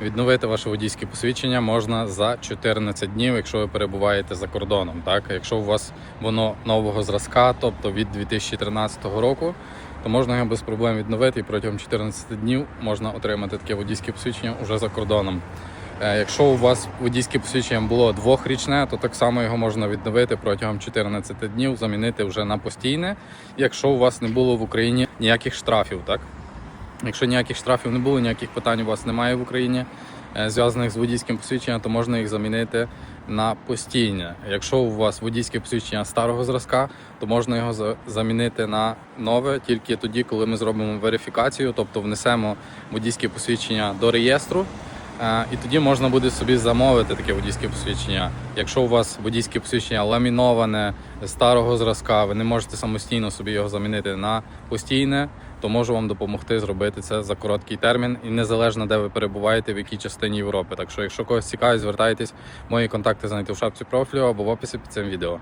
Відновити ваше водійське посвідчення можна за 14 днів, якщо ви перебуваєте за кордоном. Так, якщо у вас воно нового зразка, тобто від 2013 року, то можна його без проблем відновити і протягом 14 днів можна отримати таке водійське посвідчення уже за кордоном. Е, Якщо у вас водійське посвідчення було двохрічне, то так само його можна відновити протягом 14 днів, замінити вже на постійне, якщо у вас не було в Україні ніяких штрафів, так? Якщо ніяких штрафів не було, ніяких питань у вас немає в Україні, е, зв'язаних з водійським посвідченням, то можна їх замінити на постійне. Якщо у вас водійське посвідчення старого зразка, то можна його за- замінити на нове тільки тоді, коли ми зробимо верифікацію, тобто внесемо водійське посвідчення до реєстру. е, І тоді можна буде собі замовити таке водійське посвідчення. Якщо у вас водійське посвідчення ламіноване старого зразка, ви не можете самостійно собі його замінити на постійне, то можу вам допомогти зробити це за короткий термін і незалежно де ви перебуваєте, в якій частині Європи. Так що, якщо когось цікавить, звертайтесь. Мої контакти знайти в шапці профілю або в описі під цим відео.